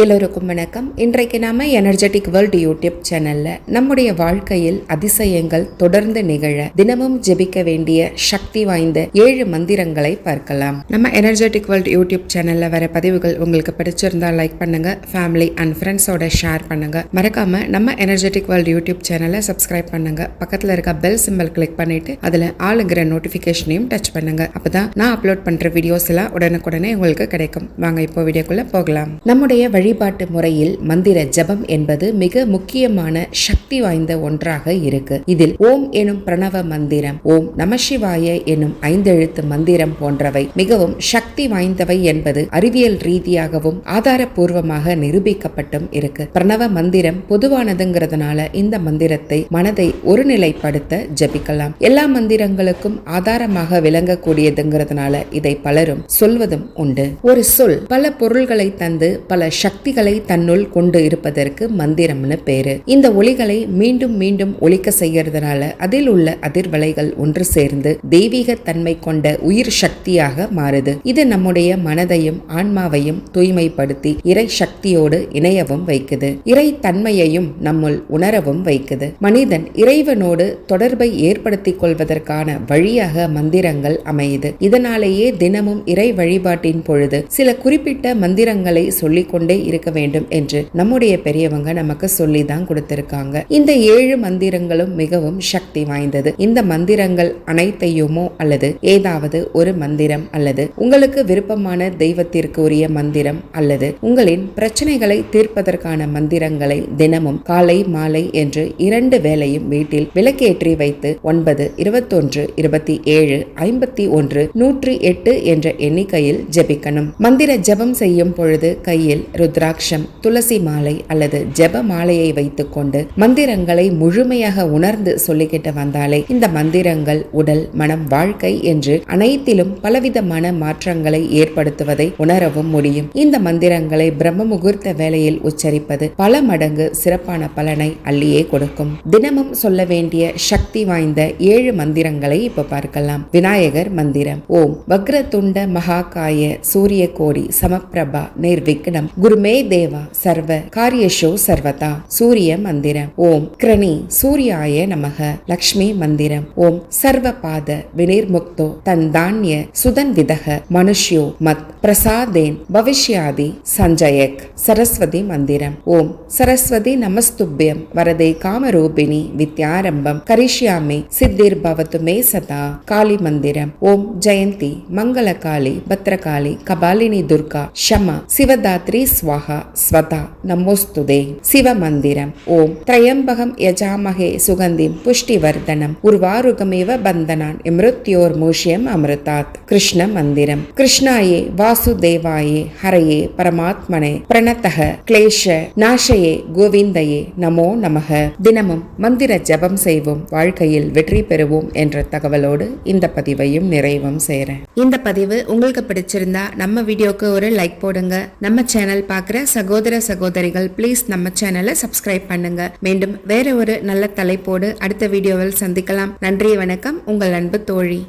எல்லோருக்கும் வணக்கம். இன்றைக்கு நாம எனர்ஜெட்டிக் வேர்ல்டு யூடியூப் சேனலில் நம்முடைய வாழ்க்கையில் அதிசயங்கள் தொடர்ந்து நிகழ தினமும் ஜெபிக்க வேண்டிய சக்தி வாய்ந்த ஏழு மந்திரங்களை பார்க்கலாம். நம்ம எனர்ஜெட்டிக் வேர்ல்டு யூடியூப் சேனலில் வர பதிவுகள் உங்களுக்கு பிடிச்சிருந்தா லைக் பண்ணுங்க ஃபேமிலி அண்ட் ஃப்ரெண்ட்ஸோட ஷேர் பண்ணுங்க. மறக்காம நம்ம எனர்ஜெட்டிக் வேர்ல்டு யூடியூப் சேனலை சப்ஸ்கிரைப் பண்ணுங்க. பக்கத்தில் இருக்க பெல் சிம்பல் கிளிக் பண்ணிட்டு அதில் ஆளுங்கிற நோட்டிஃபிகேஷனையும் டச் பண்ணுங்க. அப்பதான் நான் அப்லோட் பண்ற வீடியோஸ் எல்லாம் உடனுக்குடனே உங்களுக்கு கிடைக்கும். வாங்க இப்போ வீடியோக்குள்ள போகலாம். நம்முடைய வழிபாட்டு முறையில் மந்திர ஜபம் என்பது மிக முக்கியமான சக்தி வாய்ந்த ஒன்றாக இருக்கு. இதில் ஓம் எனும் பிரணவ மந்திரம் ஓம் நமசிவாய எனும் ஐந்தெழுத்து மந்திரம் போன்றவை மிகவும் சக்தி வாய்ந்தவை என்பது அறிவியல் ரீதியாகவும் ஆதாரபூர்வமாக நிரூபிக்கப்பட்டும் இருக்கு. பிரணவ மந்திரம் பொதுவானதுங்கிறதுனால இந்த மந்திரத்தை மனதை ஒருநிலைப்படுத்த ஜபிக்கலாம். எல்லா மந்திரங்களுக்கும் ஆதாரமாக விளங்கக்கூடியதுங்கிறதுனால இதை பலரும் சொல்வதும் உண்டு. ஒரு சொல் பல பொருள்களை தந்து பல சக்திகளை தன்னுள் கொண்டு இருப்பதற்கு மந்திரம்னு பேரு. இந்த ஒளிகளை மீண்டும் மீண்டும் ஒழிக்க செய்யறதுனால அதில் உள்ள அதிர்வலைகள் ஒன்று சேர்ந்து தெய்வீக தன்மை கொண்ட உயிர் சக்தியாக மாறுது. இது நம்முடைய மனதையும் ஆன்மாவையும் தூய்மைப்படுத்தி இறை சக்தியோடு இணையவும் வைக்குது. இறை தன்மையையும் நம்முள் உணரவும் வைக்குது. மனிதன் இறைவனோடு தொடர்பை ஏற்படுத்திக் கொள்வதற்கான வழியாக மந்திரங்கள் அமையுது. இதனாலேயே தினமும் இறை வழிபாட்டின் பொழுது சில குறிப்பிட்ட மந்திரங்களை சொல்லிக்கொண்டே இருக்க வேண்டும் என்று நம்முடைய பெரியவங்க நமக்கு சொல்லி தான் கொடுத்திருக்காங்க. இந்த ஏழு மந்திரங்களும் மிகவும் சக்தி வாய்ந்தது. இந்த மந்திரங்கள் அனைத்தையுமோ அல்லது ஏதாவது ஒரு மந்திரம் அல்லது உங்களுக்கு விருப்பமான தெய்வத்திற்கு உரிய மந்திரம் அல்லது உங்களின் பிரச்சனைகளை தீர்ப்பதற்கான மந்திரங்களை தினமும் காலை மாலை என்று இரண்டு வேளையும் வீட்டில் விளக்கேற்றி வைத்து ஒன்பது இருபத்தொன்று இருபத்தி ஏழு ஐம்பத்தி ஒன்று நூற்றி எட்டு என்ற எண்ணிக்கையில் ஜெபிக்கணும். மந்திர ஜெபம் செய்யும் பொழுது கையில் ருத்ராட்சம் துளசி மாலை அல்லது ஜெப மாலையை வைத்துக்கொண்டு மந்திரங்களை முழுமையாக உணர்ந்து சொல்லிக்கிட்டு வந்தாலே இந்த மந்திரங்கள் உடல் மனம் வாழ்க்கை என்று அனைத்திலும் பலவிதமான மாற்றங்களை ஏற்படுத்துவதை உணரவும் முடியும். இந்த மந்திரங்களை பிரம்ம முகூர்த்த வேளையில் உச்சரிப்பது பல மடங்கு சிறப்பான பலனை அள்ளியே கொடுக்கும். தினமும் சொல்ல வேண்டிய சக்தி வாய்ந்த ஏழு மந்திரங்களை இப்ப பார்க்கலாம். விநாயகர் மந்திரம். ஓம் வக்ரதுண்ட மகாகாய சூரிய கோடி சமப்பிரபா நிர்விக்னம். மே தேவா சர்வ காரியஷோ சர்வதா சூரிய மந்திரம். ஓம் கிரணி சூரியாய நமக லக்ஷ்மி மந்திரம். ஓம் சர்வ பாத வினிர்முக்தோ தன் தானிய சுதன் விதக மனுஷ்யோ மத் பிரசாதேன் பவிஷ்யாதி சஞ்சயக். சரஸ்வதி மந்திரம். ஓம் சரஸ்வதி நமஸ்துப்யம் வரதே காமரூபிணி வித்யாரம்பம் கரிஷ்யாமி சித்திர் பவத்து மே சதா காளி மந்திரம். ஓம் ஜெயந்தி மங்கள காளி பத்ரகாளி கபாலினி துர்கா ஷமா சிவதாத்ரி ஸ்வாஹா ஸ்வதா நமோஸ்துதே சிவமந்திரம் ஓம் திரையம்பகம் யஜாமகே சுகந்திம் புஷ்டிவர்தனம் உர்வாருகமேவ பந்தனான் இமிருத்யோர் மூஷியம் அமிர்தாத் கிருஷ்ண மந்திரம் கிருஷ்ணாயே வாசுதேவாயே ஹரையே பரமாத்மனே பிரணத்தக கிளேஷ நாஷயே கோவிந்தையே நமோ நமக தினமும் மந்திர ஜபம் செய்வோம்। வாழ்க்கையில் வெற்றி பெறுவோம் என்ற தகவலோடு இந்த பதிவையும் நிறைவும் செய்கிறேன் இந்த பதிவு உங்களுக்கு பிடிச்சிருந்தா நம்ம வீடியோக்கு ஒரு லைக் போடுங்க. நம்ம சேனல் பார்க்க பார்க்குற சகோதர சகோதரிகள் ப்ளீஸ் நம்ம சேனலை சப்ஸ்கிரைப் பண்ணுங்க. மீண்டும் வேற ஒரு நல்ல தலைப்போடு அடுத்த வீடியோவில் சந்திக்கலாம். நன்றி வணக்கம். உங்கள் அன்பு தோழி.